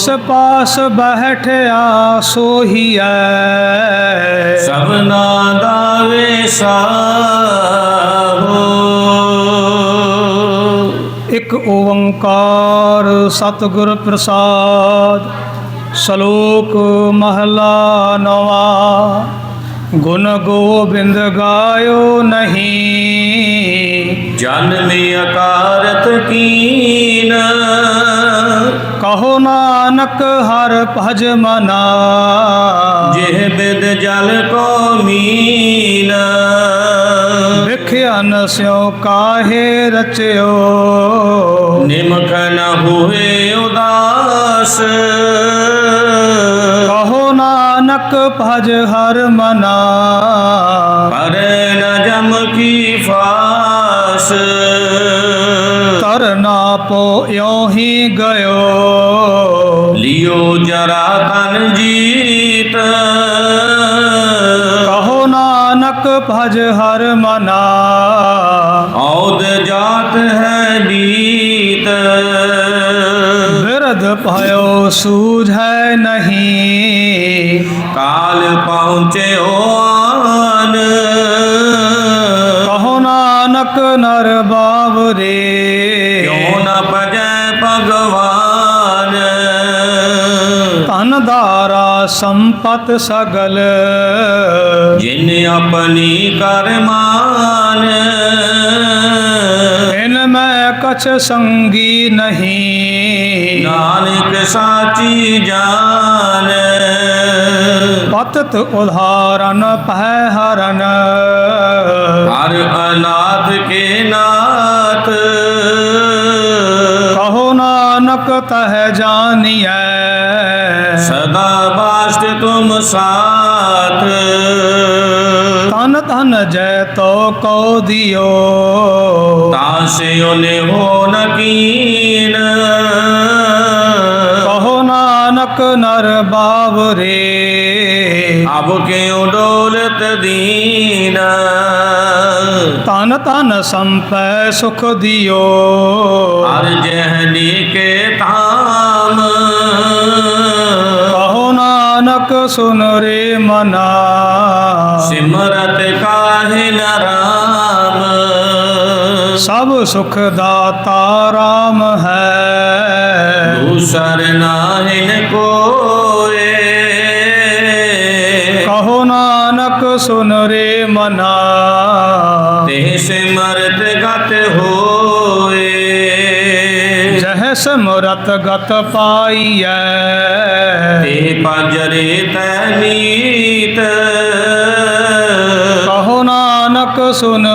ਜਿਸ ਪਾਸ ਬਹਿਠਿਆ ਸੋਹੀਐ ਸਭਨਾ ਦਾ ਵੇਸਾਹੋ ਇੱਕ ਓੰਕਾਰ ਸਤਿਗੁਰ ਪ੍ਰਸਾਦ ਸ਼ਲੋਕ ਮਹਲਾ ਨਵਾ। ਗੁਣ ਗੋਬਿੰਦ ਗਾਇਓ ਨਹੀਂ। ਜਨਮ ਅਕਾਰਤ ਕੀਨ। ਕਹੋ ਨਾਨਕ ਹਰ ਭਜ ਮਨਾ। ਜਿਹ ਬਿਦ ਜਲ ਕੋ ਮੀਨ। ਵਿਖਿਆ ਨ ਸਿਉ ਕਾਹੇ ਰਚਿਓ। ਨਿਮਖ ਨ ਹੋਏ ਉਦਾਸ। ਨਾਨਕ ਭਜ ਹਰ ਮਨਾ। ਪਰ ਨ ਜਮ ਕੀ ਫਾਸ। ਤਰਨਾ ਪੋ ਇਉ ਹੀ ਗਇਓ। ਲਿਓ ਜਰਾ ਤਨ ਜੀਤ। ਕਹੋ ਨਾਨਕ ਭਜ ਹਰ ਮਨਾ। ਔਦ ਜਾਤ ਹੈ ਨੀਤ। ਬਿਰਧ ਭਇਓ ਸੂਝੈ ਨਹੀਂ। ਕਾਲ ਪਹੁੰਚਿਓ ਆਨ। ਕਹੋ ਨਾਨਕ ਨਰ ਬਾਵਰੇ। ਕਿਉ ਨ ਭਜੈ ਭਗਵਾਨ। ਧਨ ਦਾਰਾ ਸੰਪਤ ਸਗਲ। ਜਿਨ ਆਪਣੀ ਕਰਮਾਨ ਇਨ ਮੈਂ ਕਛ ਸੰਗੀ ਨਹੀਂ। ਨਾਨਕ ਸਾਚੀ ਜਾਨ। ਪਤਤ ਉਧਾਰਨ ਪਹਿ ਹਰਨ। ਹਰ ਅਨਾਥ ਕੇ ਨਾਥ? ਕਹੋ ਨਾਨਕ ਤਹ ਜਾਣੀਐ ਸਦਾ ਬਾਸ਼ਟ ਤੁਮ ਸਾਥ। ਤਨ ਤਨ ਜੈ ਤੋ ਕੋ ਦਿਓ। ਤਾਸਿਓ ਨੇ ਹੋ ਨਕੀਨ ਕਹੋ ਨਾਨਕ ਨਰ ਬਾਵਰੇ। ਅਬ ਕਿਉ ਡੋਲਤ ਦੀਨ। ਤਨ ਤਨ ਸੰਪੈ ਸੁਖ ਦਿਓ। ਹਰ ਜਹਨੀ ਕੇ ਧਾਮ। ਕਹੋ ਨਾਨਕ ਸੁਨ ਰੇ ਮਨਾ। ਸਿਮਰਤ ਕਾਹਿ ਨ ਰਾਮ। ਸਭ ਸੁਖ ਦਾਤਾ ਰਾਮ ਹੈ। ਦੂਸਰ ਨਾਹਿਨ ਕੋਏ ਨਾਨਕ ਸੁਨ ਰੇ ਮਨਾ। ਤੇ ਸਿਮਰਤ ਗਤ ਹੋਏ। ਜਹ ਸਮਰਤ ਗਤ ਪਾਈਐ। ਤੇ ਪਜਰੇ ਤੈ ਨੀਤ ਕਹੋ ਨਾਨਕ ਸੁਨ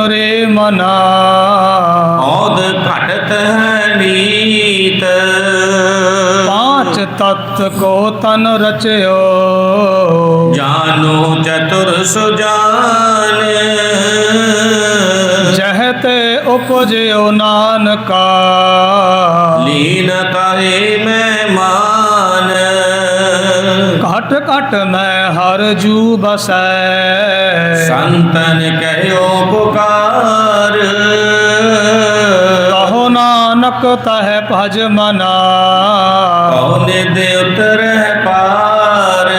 ਤਤ ਕੋ ਤਨ ਰਚਿਓ। ਜਾਨੋ ਚਤੁਰ ਸੁਜਾਨ। ਜਹ ਤੇ ਉਪਜਿਓ ਨਾਨਕਾ। ਲੀਨ ਤਾਏ ਮੈਂ ਮਾਨ ਘਟ ਘਟ ਮੈਂ ਹਰ ਜੂ ਬਸੈ। ਸੰਤਨ ਕਹਿਓ ਪੁਕਾਰ। ਨਾਨਕ ਤਹ ਭਜ ਮਨਾ। ਕੌਨੇ ਦੇ ਉਤਰ ਹੈ ਪਾਰ।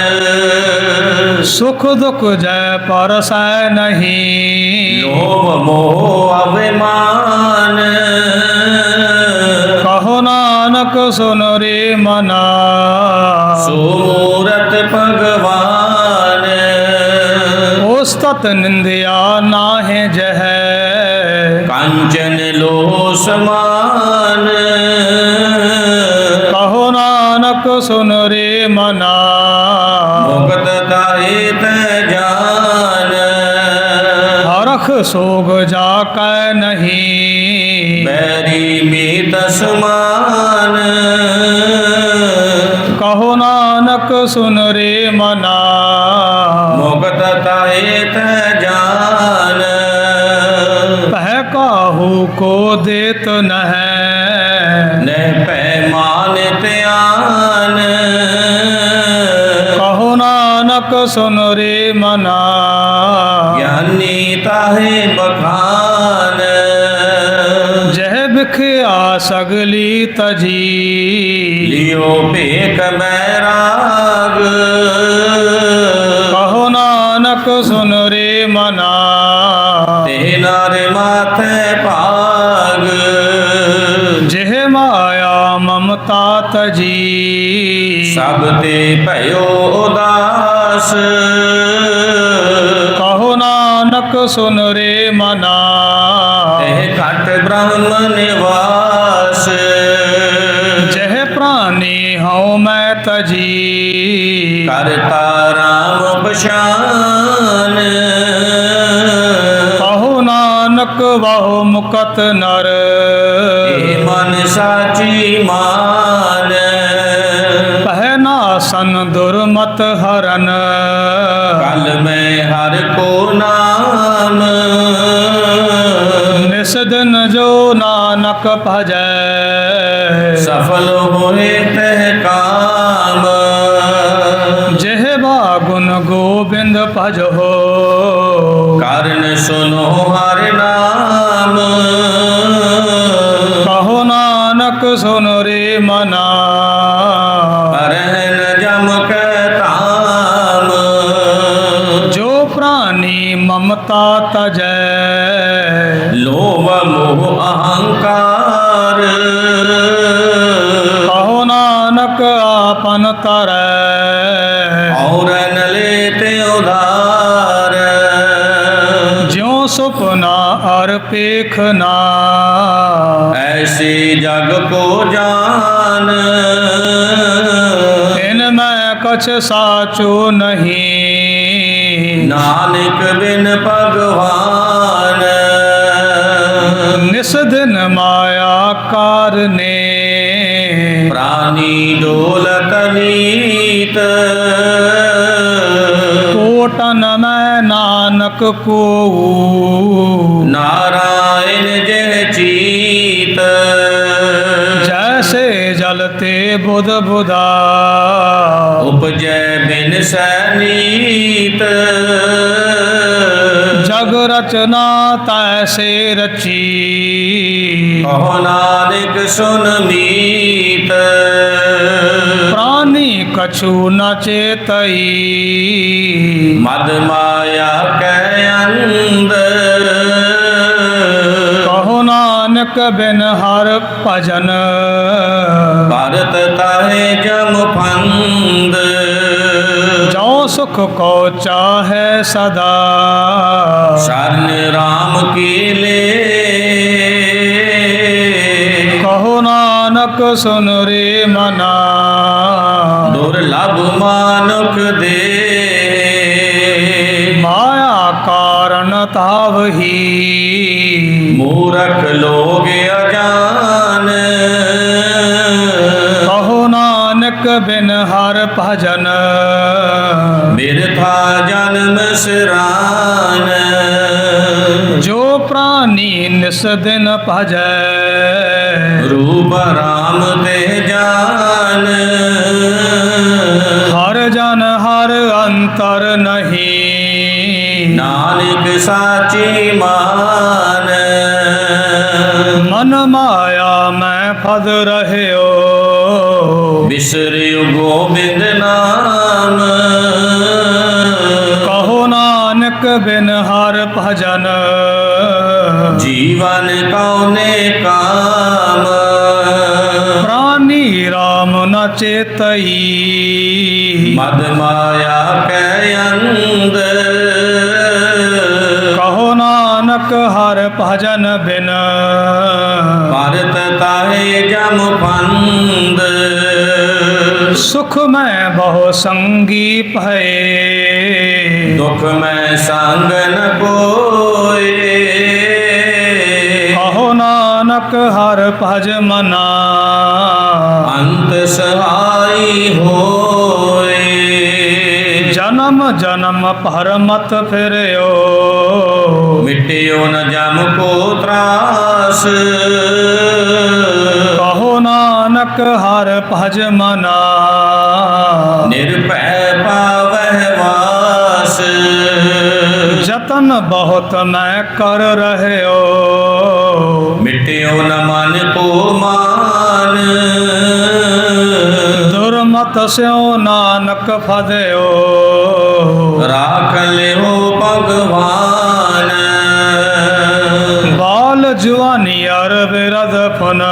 ਸੁਖ ਦੁਖ ਜੈ ਪਰਸੈ ਨਹੀਂ। ਲੋਭ ਮੋਹ ਅਭਿਮਾਨ ਕਹੋ ਨਾਨਕ ਸੁਨ ਰੇ ਮਨਾ। ਸੂਰਤ ਭਗਵਾਨ। ਉਸਤਤ ਨਿੰਦਿਆ ਨਾਹਿ ਜਹ। ਕੰਚਨ ਲੋ ਸਮਾਨ ਨਾਨਕ ਸੁਨ ਰੇ ਮਨਾ। ਮੁਕਤ ਦਾਏ ਤੈ ਜਾਨ। ਹਰਖ ਸੋਗ ਜਾ ਕੈ ਨਹੀਂ। ਬੈਰੀ ਮੀਤ ਸਮਾਨ ਕਹੋ ਨਾਨਕ ਸੁਨ ਰੇ ਮਨਾ। ਮੁਕਤ ਤਾਏ ਤੈ ਜਾਨ। ਪਹਿ ਕਾਹੂ ਕੋ ਦੇਤ ਨਹਿ। ਨਹਿ ਪੈ ਮਾਨ ਧਿਆਨ। ਨਾਨਕ ਸੁਨ ਰੇ ਮਨਾ। ਗਿਆਨੀ ਤਾਹੇ ਬਖਾਨ। ਜਹ ਬਿਖਿਆ ਸਗਲੀ ਤਜੀ ਲਿਓ ਭੇਖ ਬੈਰਾਗ ਕਹੋ ਨਾਨਕ ਸੁਨ ਰੇ ਮਨਾ। ਤੇ ਨਰ ਮਾਥੇ ਭਾਗ। ਜਿਹ ਮਾਇਆ ਮਮਤਾ ਤਜੀ ਸਭ ਤੇ ਭਇਓ ਉਦਾਸ ਕਹੋ ਨਾਨਕ ਸੁਨ ਰੇ ਮਨਾ। ਇਹ ਘਟ ਬ੍ਰਹਮ ਨਿਵਾਸ। ਜਹ ਪ੍ਰਾਨੀ ਹਉ ਮੈਂ ਤਜੀ। ਕਰਤਾ ਰਾਮ ਪਛਾਨ। ਕਹੋ ਨਾਨਕ ਬਹੁ ਮੁਕਤ ਨਰ। ਇਹ ਮਨ ਸਾਚੀ ਮਾਨ। ਨਾਸਨ ਦੁਰਮਤ ਹਰਨ। ਕਲ ਮੈਂ ਹਰ ਕੋ ਨਾਮ। ਨਿਸ ਦਿਨ ਜੋ ਨਾਨਕ ਭਜੈ। ਸਫਲ ਹੋਏ ਤਹਿ ਕਾਮ। ਜਿਹ ਬਾਗੁਨ ਗੋਬਿੰਦ ਭਜੋ। ਕਰਨ ਸੁਨੋ ਹਰ ਨਾਮ। ਕਹੋ ਨਾਨਕ ਸੁਨ ਰੇ ਮਨਾ। ਰਹਿਨ ਮਮਤਾ ਤਜੈ। ਮੋਹ ਅਹੰਕਾਰ। ਨਾਨਕ ਆਪਨ ਤਰੈ। ਔਰ ਤੇ ਉਧਾਰ। ਜਿਉ ਸੁਪਨਾ ਅਰ ਪੇਖਨਾ ਐਸੇ ਜਗ ਕੋ ਜਾਨ। ਮੈਂ ਕਛ ਸਾਚੋ ਨਹੀਂ। ਨਾਨਕ ਬਿਨ ਭਗਵਾਨ। ਨਿਸ ਦਿਨ ਮਾਇਆ ਕਾਰਨੇ। ਪ੍ਰਾਨੀ ਡੋਲਤ ਨੀਤ ਕੋਟਨ ਮੈਂ ਨਾਨਕ ਕੋ ਨਾਰਾਇਣ ਜਹ ਚੀਤ। ਜੈਸੇ ਜਲ ਤੇ ਬੁਧ ਬੁਧਾ। ਉਪਜੈ ਬਿਨ ਸੈਨੀਤ। ਜਗ ਰਚਨਾ ਤੈਸੇ ਰਚੀ ਕਹੋ ਨਾਨਕ ਸੁਨ ਮੀਤ। ਪ੍ਰਾਨੀ ਕਛੂ ਨ ਚੇਤਈ। ਮਦ ਮਾਇਆ ਕੈ ਅੰਦਰ ਕਹੋ ਨਾਨਕ ਬਿਨ ਹਰ ਭਜਨ। ਭਰਤ ਤਾਹੇ ਜਮ ਫੰਦ। ਸੁਖ ਕੋ ਚਾਹੈ ਸਦਾ। ਸ਼ਰਨ ਰਾਮ ਕੀ ਲੇ? ਕਹੋ ਨਾਨਕ ਸੁਨ ਰੇ ਮਨਾ। ਦੁਰਲਭ ਮਾਨੁਖ ਦੇ। ਮਾਇਆ ਕਾਰਨ ਤਾਵਹੀ ਮੂਰਖ ਲੋਗ ਨਾਨਕ ਬਿਨ ਹਰ ਭਜਨ। ਬਿਰਥਾ ਜਨਮ ਸਿਰਾਨ ਜੋ ਪ੍ਰਾਨੀ ਨਿਸ ਦਿਨ ਭਜੈ। ਰੂਪ ਰਾਮ ਤੇ ਜਾਨ। ਹਰ ਜਨ ਹਰ ਅੰਤਰ ਨਹੀਂ। ਨਾਨਕ ਸਾਚੀ ਮਾਨ। ਮਨ ਮਾਇਆ ਮੈਂ ਫਦ ਰਹਿਓ। ਬਿਸਰਿਓ ਗੋਬਿੰਦ ਨਾਮ। ਕਹੋ ਨਾਨਕ ਬਿਨ ਹਰ ਭਜਨ। ਜੀਵਨ ਕਉਨੇ ਕਾਮ। ਪ੍ਰਾਨੀ RAM ਨ ਚੇਤਈ। ਮਦ ਮਾਇਆ ਕੈ ਅੰਦਰ ਕਹੋ ਨਾਨਕ ਹਰ ਭਜਨ ਬਿਨ। ਭਰਤ ਤਾਹੇ ਜਮ ਫੰਦ ਸੁਖ ਮੈਂ ਬਹੁ ਸੰਗੀ ਭਏ ਦੁਖ ਮੈਂ ਸੰਗ ਨ ਕੋਏ ਕਹੋ ਨਾਨਕ ਹਰ ਭਜ ਮਨਾ। ਅੰਤ ਸਹਾਈ ਹੋਏ। ਜਨਮ ਜਨਮ ਭਰ ਮਤ ਫਿਰਿਓ। ਮਿਟਿਓ ਨ ਜਮ ਕੋ ਤਰਾਸ। ਨਾਨਕ ਹਰ ਭਜ ਮਨਾ। ਨਿਰਭੈ ਪਾਵਹਿ ਵਾਸ। ਜਤਨ ਬਹੁਤ ਮੈਂ ਕਰ ਰਹਿਓ। ਮਿਟਿਓ ਨ ਮਨ ਕੋ ਮਾਨ। ਦੁਰਮਤ ਸਿਓ ਨਾਨਕ ਫਦਿਓ। ਰਾਖ ਲਿਓ ਭਗਵਾਨ। ਬਾਲ ਜਵਾਨੀ ਅਰ ਬਿਰਦ ਫਨ।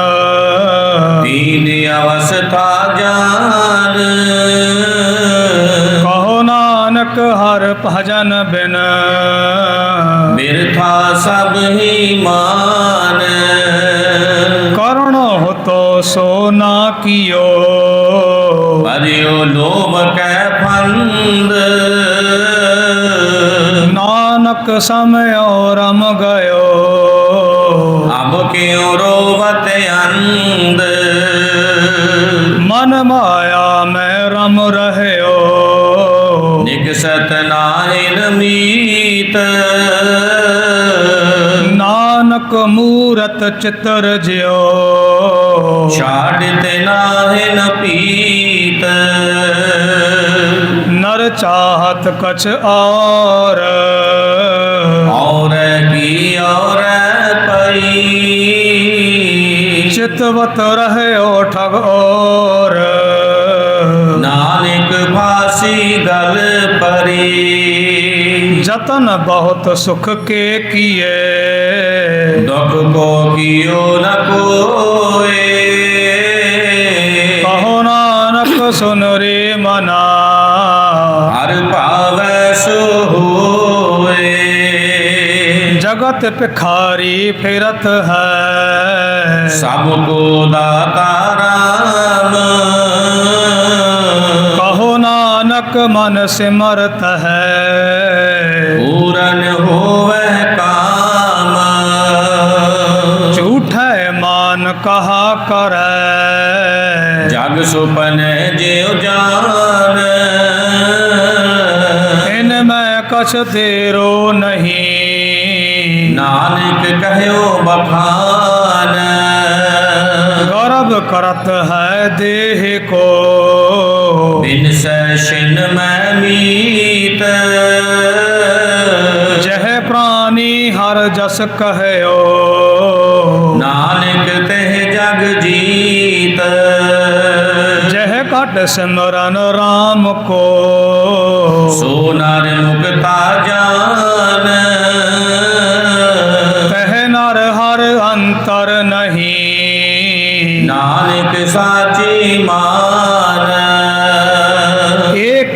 ਤੀਨ ਅਵਸਥਾ ਜਾਨ। ਕਹੋ ਨਾਨਕ ਹਰ ਭਜਨ ਬਿਨ। ਬਿਰਥਾ ਸਭ ਹੀ ਮਾਨ। ਕਰਣ ਹੋਤੋ ਸੋ ਨਾ ਕੀਓ। ਭਰਿਓ ਲੋਭ ਕੈ ਫੰਦ। ਨਾਨਕ ਸਮਿਓ ਰਮ ਗਇਓ। ਅਬ ਕਿਉ ਰੋਵਤ ਅੰਧ? ਚਿਤਰ ਜਿਓ। ਛਾੜਿਤ ਨਾਹਿਨ ਪੀਤ। ਨਰ ਚਾਹਤ ਕਛ ਔਰ। ਔਰ ਕੀ ਔਰ ਪਈ। ਚਿਤਵਤ ਰਹਿਓ ਠਗ ਔਰ। ਫਾਸੀ ਗਲ ਪਰੀ। ਜਤਨ ਬਹੁਤ ਸੁਖ ਕੇ ਕੀਏ। ਦੁਖ ਕੋ ਕੀਓ ਨ ਕੋਏ। ਕਹੋ ਨਾਨਕ ਸੁਨ ਰੇ ਮਨਾ। ਹਰ ਭਾਵੈ ਸੋ ਹੋਏ। ਜਗਤ ਭਿਖਾਰੀ ਫਿਰਤ ਹੈ। ਸਭ ਕੋ ਦਾਤਾ ਰਾਮ। ਨਾਨਕ ਮਨ ਸਿਮਰਤ ਹੈ। ਪੂਰਨ ਹੋਵੇ ਕਾਮ। ਝੂਠੈ ਮਾਨ ਕਹਾ ਕਰੈ। ਜਗ ਸੁਪਨ ਜਿਉ ਜਾਨ। ਇਨ ਮੈਂ ਕਛ ਤੇਰੋ ਨਹੀਂ। ਨਾਨਕ ਕਹਿਓ ਬਖਾਨ। ਗਰਭ ਕਰਤ ਹੈ ਦੇਹ ਕੋ। ਬਿਨ ਸੈਸ਼ਨ ਮੈਂ ਮੀਤ। ਜਹ ਪ੍ਰਾਨੀ ਹਰ ਜਸ ਕਹਿਓ। ਨਾਨਕ ਤਹਿ ਜਗ ਜੀਤ। ਜਹ ਘਟ ਸਿਮਰਨ RAM ਕੋ। ਸੋ ਨਰ ਮੁਕਤਾ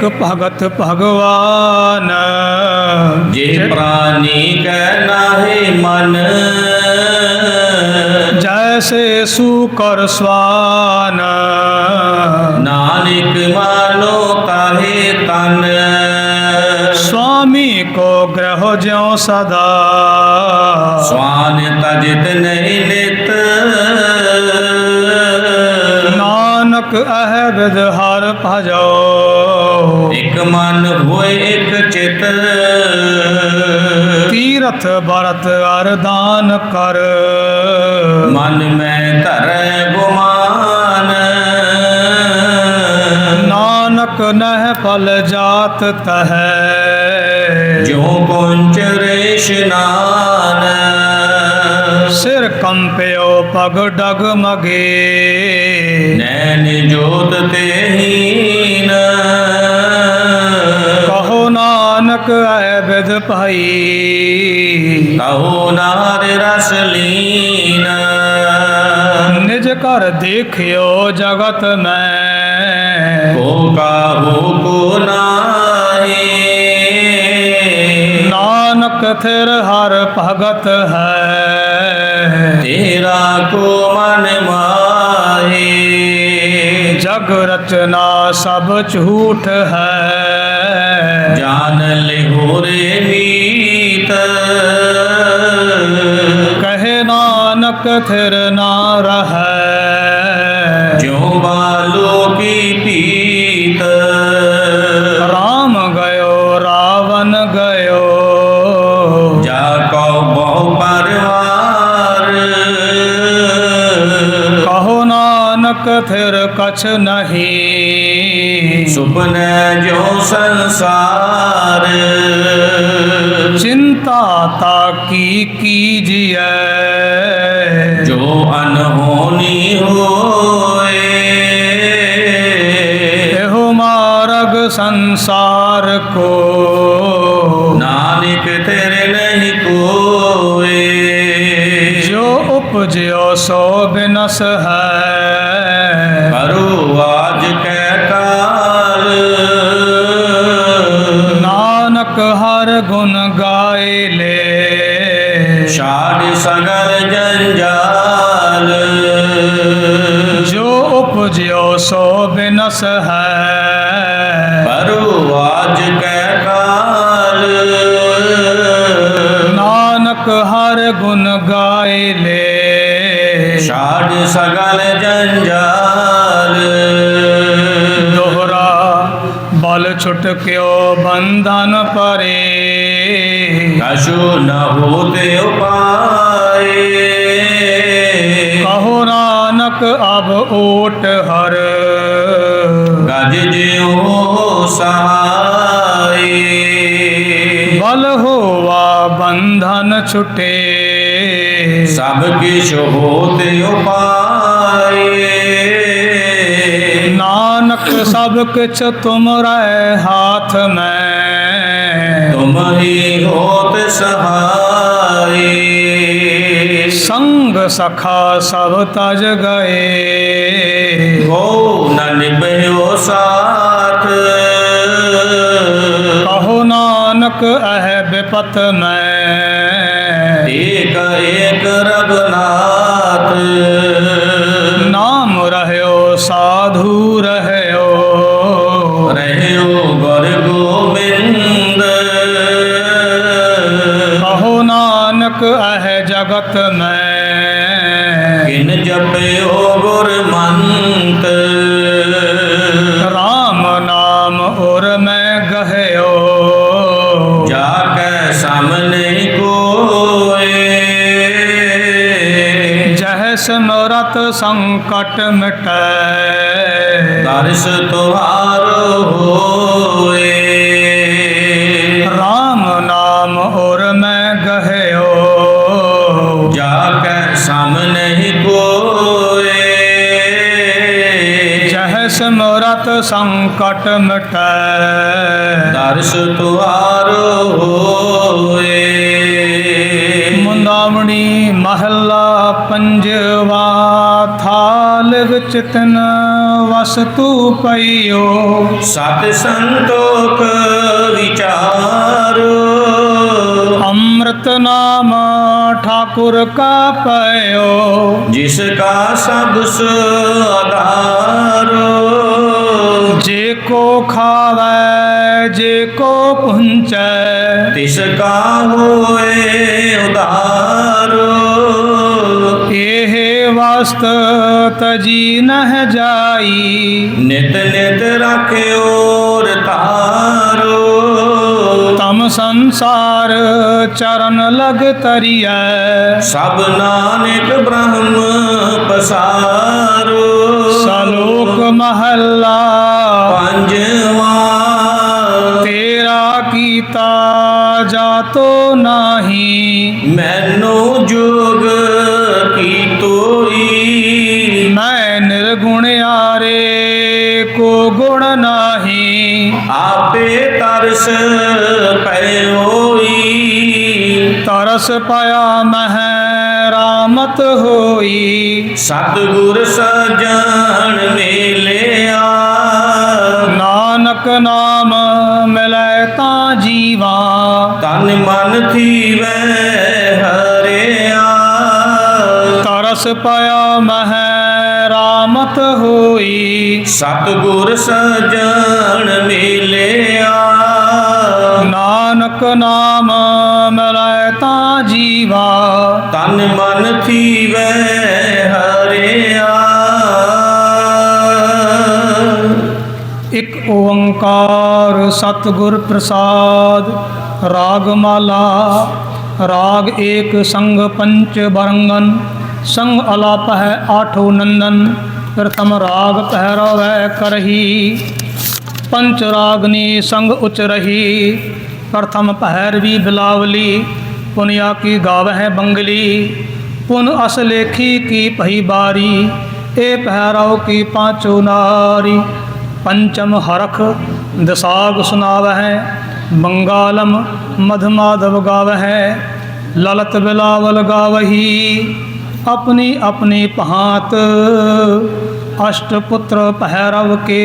ਭਗਤ ਭਗਵਾਨ। ਜੇ ਪ੍ਰਾਨੀ ਕੈ ਨਾਹੀ ਮਨ। ਜੈਸੇ ਸੂਕਰ ਸਵਾਨ। ਨਾਨਕ ਮਾਨੋ ਤਾਹੇ ਤਨ। ਕੋ ਗ੍ਰਹ ਜਿਉ ਸਦਾ। ਸਵਾਨ ਤਜਿਤ ਨਹੀਂ ਨਿਤ। ਨਾਨਕ ਅਹ ਵਿਦ ਹਰ ਭਜੋ। ਇਕ ਮਨ ਹੋਏ ਇਕ ਚਿਤ। ਤੀਰਥ ਬਰਤ ਅਰਦਾਨ ਕਰ। ਮਨ ਮੈਂ ਧਰੈ ਗੁਮਾਨ। ਨਾਨਕ ਨਹਿ ਫਲ ਜਾਤ ਤਹੈ। ਜੋ ਪਹੁੰਚ ਇਸ਼ਨਾਨ ਸਿਰ ਕੰਪਿਓ ਪਗ ਡਗ ਮਗੇ ਨੈਣ ਜੋਤ ਤੇਹੀਨ ਕਹੋ ਨਾਨਕ ਐ ਵਿਦ ਭਾਈ। ਕਹੋ ਨਾਰ ਰਸ ਲੀਨ। ਨਿਜ ਘਰ ਦੇਖਿਓ ਜਗਤ ਮੈਂ। ਕੋ ਕਾਹੂ ਕੋ ਨਾਹੀ। ਨਾਨਕ ਥਿਰ ਹਰ ਭਗਤ ਹੈ। ਤੇਰਾ ਕੋ ਮਨ ਮਾਹੀ। ਜਗ ਰਚਨਾ ਸਭ ਝੂਠ ਹੈ। ਜਾਨ ਲਿਹੋ ਰੇ ਮੀਤ। ਕਹੇ ਨਾਨਕ ਥਿਰ ਨਾ ਰਹੈ। ਜਿਉ ਬਾਲੋ ਕੀ ਪੀਤ। ਫਿਰ ਕਛ ਨਹੀਂ। ਸੁਪਨੈ ਜੋ ਸੰਸਾਰ। ਚਿੰਤਾ ਤਾ ਕੀ ਕੀਜੀਐ? ਜੋ ਅਨਹੋਨੀ ਹੋਏ। ਇਹੋ ਮਾਰਗ ਸੰਸਾਰ ਕੋ। ਨਾਨਕ ਉਪਜਿਓ ਸੋ ਬਿਨਸ ਹੈ। ਕਰੋ ਆਜ ਕੈ ਕਾਲ। ਨਾਨਕ ਹਰ ਗੁਣ ਗਾਏ ਲੈ। ਛਾੜ ਸਗਲ ਜੰਜਾਲ। ਜੋ ਉਪਜਿਓ ਸੋ ਬਿਨਸ ਹੈ। ਛਾੜ ਸਗਲ ਜੰਜਾਲ। ਦੋਹਰਾ ਬਲ ਛੁਟਕਿਓ ਬੰਧਨ ਪਰੇ। ਕਛੂ ਨ ਹੋਤੇ ਉਪਾਏ। ਕਹੋ ਨਾਨਕ ਅਬ ਓਟ ਹਰ। ਗਜ ਜਿਉ ਸਹਾਈ ਬਲ ਹੋਵਾ ਬੰਧਨ ਛੁਟੇ। ਸਭ ਕਿਛ ਹੋਤੇ ਉਪਾਏ। ਨਾਨਕ ਸਭ ਕਿਛ ਤੁਮਰੇ ਹਾਥ ਮੈਂ। ਤੁਮ ਹੀ ਹੋਤ ਸਹਾਈ ਸੰਗ ਸਖਾ ਸਭ ਤਜ ਗਏ। ਹੋ ਨ ਨਿਭਿਓ ਸਾਥ। ਕਹੋ ਨਾਨਕ ਅਹ ਬਿਪਤ ਮੈਂ। ਏਕ ਏਕ ਰਗਨਾਥ ਸੰਕਟ ਮਿਟੈ। ਦਰਸ ਤੁਹਾਰੋ ਹੋਏ। ਰਾਮ ਨਾਮ ਉਰ ਮੈਂ ਗਹਿਓ। ਜਾ ਕੈ ਸਾਹਮਣੇ ਕੋਏ। ਜਹ ਸਿਮਰਤ ਸੰਕਟ ਮਿਟੈ। ਦਰਸ ਤੁਹਾਰੋ ਹੋਏ। ਥਾਲ ਵਿੱਚ ਤਨ ਵਸਤੂ ਪਈਓ। ਸਤ ਸੰਤੋਖ ਵਿਚਾਰੋ। ਅੰਮ੍ਰਿਤ ਨਾਮ ਠਾਕੁਰ ਕਾ ਪਇਓ। ਜਿਸ ਕਾ ਸਭ ਆਧਾਰੋ ਜੇ ਕੋ ਖਾਵੈ ਜੇ ਕੋ ਪੁੰਚੈ। ਤਿਸ ਕਾ ਹੋਏ ਉਦਾਰੋ ਇਹ ਵਸਤ ਤਜੀ ਨਹਿ ਜਾਈ। ਨਿਤ ਨਿਤ ਰਖਿਓ ਰਤਾਰੋ ਤਮ ਸੰਸਾਰ ਚਰਨ ਲਗ ਤਰੀਐ। ਸਭ ਨਾਨਕ ਬ੍ਰਹਮ ਪਸਾਰੋ। ਸਲੋਕ ਮਹੱਲਾ। ਪੰਜਵਾ। ਤੇਰਾ ਕੀਤਾ ਜਾਤੋ ਨਾਹੀ। ਤਰਸ ਪਇਓਈ ਤਰਸ ਪਾਇਆ ਮਹਿ ਰਾਮਤ ਹੋਈ। ਸਤਿਗੁਰ ਸਜਣ ਮੇਲਿਆ। ਨਾਨਕ ਨਾਮ ਮਿਲੈ ਤਾਂ ਜੀਵਾ। ਤਨ ਮਨ ਥੀਵੈ ਹਰਿਆ। ਤਰਸ ਪਾਇਆ ਮਹਿ ਰਾਮਤ ਹੋਈ। ਸਤਿਗੁਰ ਸਜਣ ਮੇਲਿਆ। ਨਾਨਕ ਨਾਮ ਮਿਲੈ ਤਾਂ ਜੀਵਾ। ਤਨ ਮਨ ਥੀਵੈ ਹਰਿਆ। ਇਕ ਓੰਕਾਰ ਸਤਿਗੁਰ ਪ੍ਰਸਾਦ ਰਾਗ ਮਾਲਾ ਰਾਗ ਏਕ ਸੰਗ ਪੰਚ ਬਰੰਗਨ ਸੰਗ ਅਲਾਪ ਹੈ ਆਠੋ ਨੰਦਨ। ਪ੍ਰਥਮ ਰਾਗ ਪਹਿਰਵੈ ਕਰਹੀ, ਪੰਚ ਰਾਗਨੀ ਸੰਗ ਉਚ ਰਹੀ ਪ੍ਰਥਮ ਪਹਿਰਵੀ ਬਿਲਾਵਲੀ ਪੁਨਿਆ ਕੀ ਗਾਵਹਿ ਬੰਗਲੀ। ਪੁਨ ਅਸ ਲੇਖੀ ਕੀ ਭਈ ਬਾਰੀ, ਏ ਪਹਿਰਾਉ ਕੀ ਪਾਂਚੋ ਨਾਰੀ। ਪੰਚਮ ਹਰਖ ਦਸਾਗ ਸੁਨਾਵਹਿ, ਬੰਗਾਲਮ ਮਧਮਾਧਵ ਗਾਵਹਿ। ਲਲਤ ਬਿਲਾਵਲ ਗਾਵਹੀ ਆਪਣੀ ਆਪਣੀ ਪਹਾਤ ਅਸ਼ਟ ਪੁੱਤਰ ਪਹਿਰਵ ਕੇ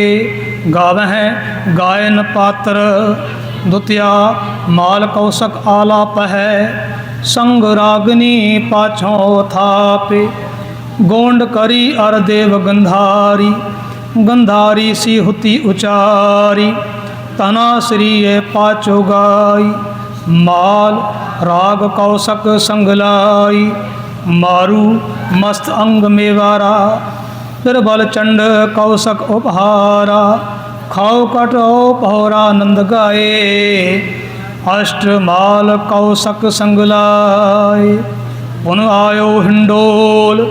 ਗਾਵਹਿ ਗਾਇਨ ਪਾਤਰ। ਦੁਤਿਆ ਮਾਲ ਕੌਸਕ ਆਲਾਪ ਹੈ ਸੰਗ ਰਾਗਨੀ ਪਾਛੋਂ ਥਾਪੇ। ਗੋਂਡ ਕਰੀ ਅਰ ਦੇਵ ਗੰਧਾਰੀ। ਗੰਧਾਰੀ ਸੀ ਹੁਤੀ ਉਚਾਰੀ। ਤਨਾ ਸ੍ਰੀਏ ਪਾਚੋ ਗਾਈ। ਮਾਲ ਰਾਗ ਕੌਸਕ ਸੰਗਲਾਈ। ਮਾਰੂ ਮਸਤ ਅੰਗ ਮੇਵਾਰਾ, ਫਿਰ ਬਲ ਚੰਡ ਕੌਸਕ ਉਪਹਾਰਾ ਖਾਉ ਕਟੋ ਪਹੋਰਾ ਨੰਦ ਗਾਏ, ਅਸ਼ਟ ਮਾਲ ਕੌਸਕ ਸੰਗਲਾਏ। ਪੁਨ ਆਇਓ ਹਿੰਡੋਲ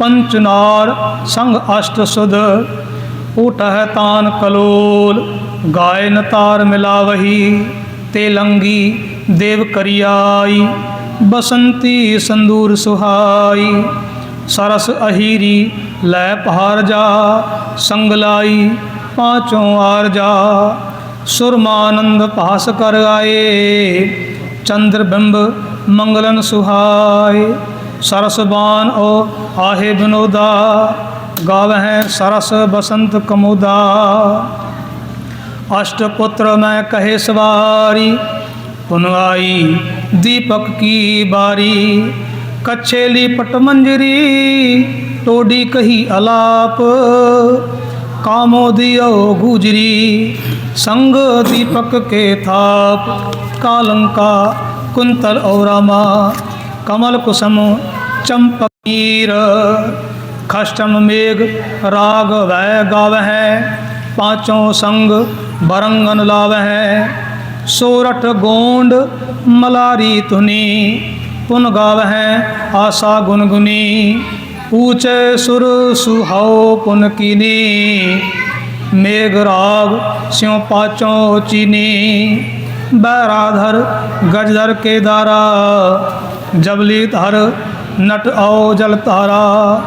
ਪੰਚਨਾਰ ਸੰਗ ਅਸ਼ਟ ਸੁਧ, ਉਟਹਿ ਤਾਨ ਕਲੋਲ, ਗਾਇਨ ਤਾਰ ਮਿਲਾਵਹੀ, ਤੇਲੰਗੀ ਦੇਵ ਕਰਿਆਈ। ਬਸੰਤੀ ਸੰਦੂਰ ਸੁਹਾਈ, ਸਰਸ ਅਹੀਰੀ ਲੈ ਪਹਾਰ ਜਾ, ਸੰਗਲਾਈ ਪਾਂਚੋਂ ਆਰ ਜਾ। ਸੁਰਮਾਨੰਦ ਭਾਸ ਕਰ ਆਏ ਚੰਦਰ ਬਿੰਬ ਮੰਗਲਨ ਸੁਹਾਏ। ਸਰਸ ਓ ਆਹੇ ਬਿਨੋਦਾ ਗਾਵਹਿ ਸਰਸ ਬਸੰਤ ਕਮੋਦਾ। ਅਸ਼ਟ ਪੁੱਤਰ ਮੈਂ ਕਹੇ ਸਵਾਰੀ ਪੁਨਵਾਈ ਦੀਪਕ ਕੀ ਬਾਰੀ? ਕਛੇਲੀ ਪਟ ਮੰਜਰੀ, ਟੋਡੀ ਕਹੀ ਅਲਾਪ। ਕਾਮੋ ਦਿਓ ਗੁਜਰੀ, ਸੰਗ ਦੀਪਕ ਕੇ ਥਾਪ। ਕਾਲੰਕਾ, ਕੁੰਤਲ ਔਰਾਮਾ ਕਮਲ ਕੁਸਮ ਚੰਪਕੀਰ ਖਸ਼ਟਮ ਮੇਘ, ਰਾਗ ਵੈ ਗਾਵਹਿ। ਪਾਂਚੋਂ ਸੰਗ, ਬਰੰਗਨ ਲਾਵਹਿ। ਸੋਰਠ ਗੋਂਡ ਮਲਾਰੀ ਤੁਨੀ ਪੁਨ ਗਾਵਹਿ ਆਸਾ ਗੁਨਗੁਨੀ, ਊਚੈ ਸੁਰ ਸੁਹਾਉ ਪੁਨ ਕੀਨੀ, ਮੇਘ ਰਾਗ ਸਿਉ ਪਾਚੋਂ ਚੀਨੀ। ਬੈਰਾਧਰ ਗਜਧਰ ਕੇਦਾਰਾ ਜਬਲੀ ਧਰ ਨਟ ਆਓ ਜਲ ਤਾਰਾ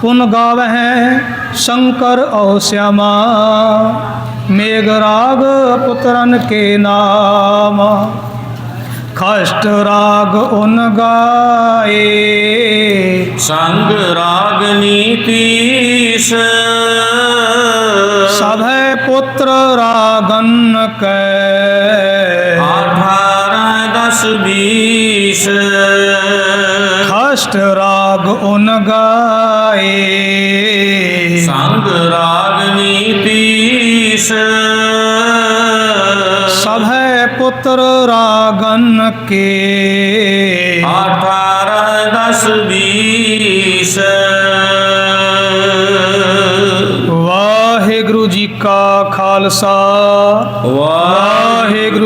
ਪੁਨ ਗਾਵਹਿ, ਸ਼ੰਕਰ ਔ ਸਿਆਮਾ। ਮੇਘ ਰਾਗ ਪੁੱਤਰਨ ਕੇ ਨਾਮ। ਖਸ਼ਟ ਰਾਗ ਉਨ ਗਾਏ। ਸੰਗ ਰਾਗਨੀ ਤੀਸ ਸਭੈ ਪੁੱਤਰ ਰਾਗਨ ਕੈ। ਅਠਾਰਾਂ ਦਸ ਬੀਸ। ਖਸ਼ਟ ਰਾਗ ਉਨ ਗਾਏ। ਸਭੈ ਪੁੱਤਰ ਰਾਗਨ ਕੇ। ਅਠਾਰਾਂ ਦਸ ਬੀਸ ਵਾਹਿਗੁਰੂ ਜੀ ਕਾ ਖਾਲਸਾ। ਵਾਹਿਗੁਰੂ